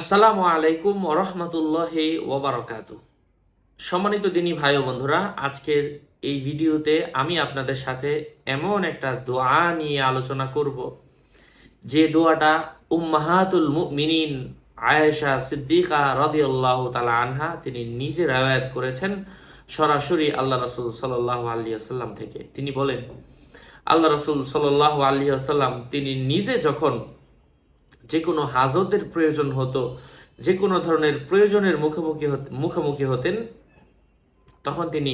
আসসালামু আলাইকুম ওরহমতুল্লাহ ওবরাকাত সম্মানিত দিনী ভাই ও বন্ধুরা, আজকের এই ভিডিওতে আমি আপনাদের সাথে এমন একটা দোয়া নিয়ে আলোচনা করব, যে দোয়াটা উম্মাহাতুল মুমিনিন আয়েশা সিদ্দিকা রদিয়াল্লাহ তালা আনহা তিনি নিজে রায়াত করেছেন সরাসরি আল্লাহ রসুল সাল্লাহ আলী আসাল্লাম থেকে। তিনি বলেন, আল্লাহ রসুল সাল্লাহ আলী আসাল্লাম তিনি নিজে যখন যে কোনো হাজতের প্রয়োজন হতো যে কোনো ধরনের প্রয়োজনের মুখোমুখি মুখোমুখি হতেন, তখন তিনি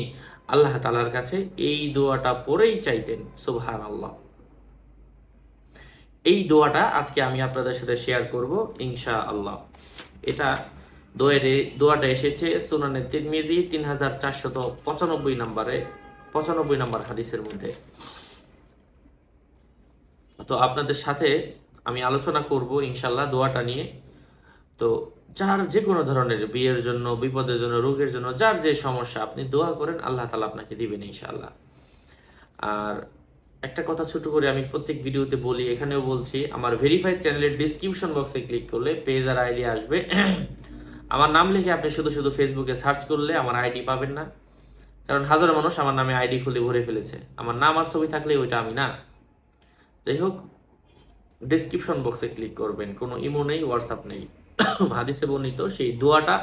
আল্লাহ তালার কাছে এই দোয়াটা পরেই চাইতেন সুবহান আল্লাহ এই দোয়াটা আজকে আমি আপনাদের সাথে শেয়ার করব ইনশা আল্লাহ এটা দোয়ের দোয়াটা এসেছে সুনানে তিরমিজি তিন হাজার চারশত পঁচানব্বই নম্বরে, পঁচানব্বই নম্বর হাদিসের মধ্যে। তো আপনাদের সাথে আমি আলোচনা করব ইনশাল্লাহ দোয়াটা নিয়ে। তো যার যে কোনো ধরনের বিয়ের জন্য, বিপদের জন্য, রোগের জন্য, যার যে সমস্যা, আপনি দোয়া করেন, আল্লাহ তালা আপনাকে দিবেন ইনশাল্লাহ আর একটা কথা ছোট করে আমি প্রত্যেক ভিডিওতে বলি, এখানেও বলছি, আমার ভেরিফাইড চ্যানেলের ডিসক্রিপশন বক্সে ক্লিক করলে পেজ আর আইডি আসবে। আমার নাম লিখে আপনি শুধু শুধু ফেসবুকে সার্চ করলে আমার আইডি পাবেন না। কারণ হাজার মানুষ আমার নামে আইডি খুলে ভরে ফেলেছে। আমার নাম আর ছবি থাকলে ওইটা আমি না। যাই হোক ডিসক্রিপশন বক্সে ক্লিক করবেন। কোনো ইমো নেই হোয়াটসঅ্যাপ নেই। হাদিসে বর্ণিত সেই দোয়াটা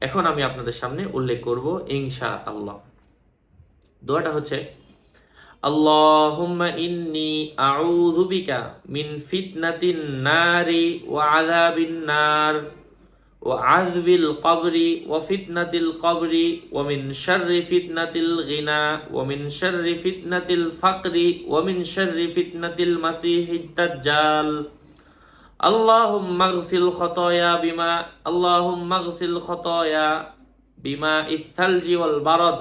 এখন আমি আপনাদের সামনে উল্লেখ করব ইংশা আল্লাহ দোয়াটা হচ্ছে, আল্লাহুম্মা ইন্নি আউযু বিকা মিন ফিতনাতিন নারি ওয়া আযাবিন নার। ওয়া আযবিল কবরি ওয়া ফিতনাতিল কবরি ওয়া মিন শাররি ফিতনাতিল গিনা ওয়া মিন শাররি ফিতনাতিল ফাকরি ওয়া মিন শাররি ফিতনাতিল মাসিহিদ দাজ্জাল اللهم اغسل خطايا بما اللهم اغسل خطايا بماء الثلج والبرد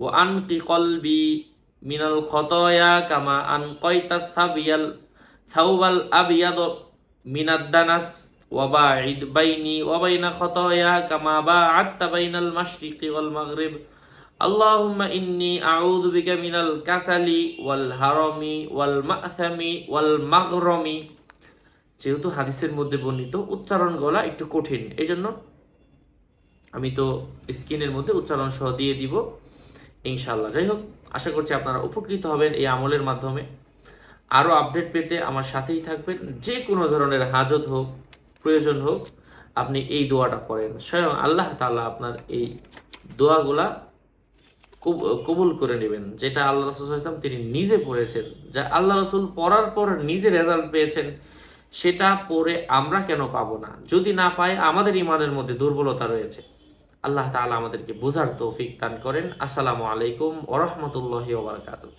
وأنقي قلبي من الخطايا كما أنقيت الثوب মিনাদ্দানাস ওয়াবা ঈদ বাইনি ওয়াবাইনা খতয়া কামা বা আত্মা বাইনাল মাশরিকি ওয়াল মাগরিব। আল্লাহুম্মা ইন্নি আউযু বিকা মিনাল কাসালি ওয়াল হারামি ওয়াল মা'সামি ওয়াল মাগরামি। যেহেতু হাদিসের মধ্যে বর্ণিত, উচ্চারণ গলা একটু কঠিন। এই জন্য আমি তো স্কিনের মধ্যে উচ্চারণ সহ দিয়ে দিব। ইনশাল্লাহ যাই হোক, আশা করছি আপনারা উপকৃত হবেন এই আমলের মাধ্যমে। আরও আপডেট পেতে আমার সাথেই থাকবেন। যে কোনো ধরনের হাজত হোক, প্রয়োজন হোক, আপনি এই দোয়াটা পড়েন। স্বয়ং আল্লাহ তাআলা আপনার এই দোয়াগুলা কবুল করে নেবেন, যেটা আল্লাহ রসুল সাল্লাম তিনি নিজে পড়েছেন। যা আল্লাহ রসুল পড়ার পর নিজে রেজাল্ট পেয়েছেন, সেটা পড়ে আমরা কেন পাবো না? যদি না পাই, আমাদের ইমানের মধ্যে দুর্বলতা রয়েছে। আল্লাহ তাআলা আমাদেরকে বোঝার তৌফিক দান করেন। আসসালামু আলাইকুম ওরহমতুল্লাহি ওবরাকাতুহ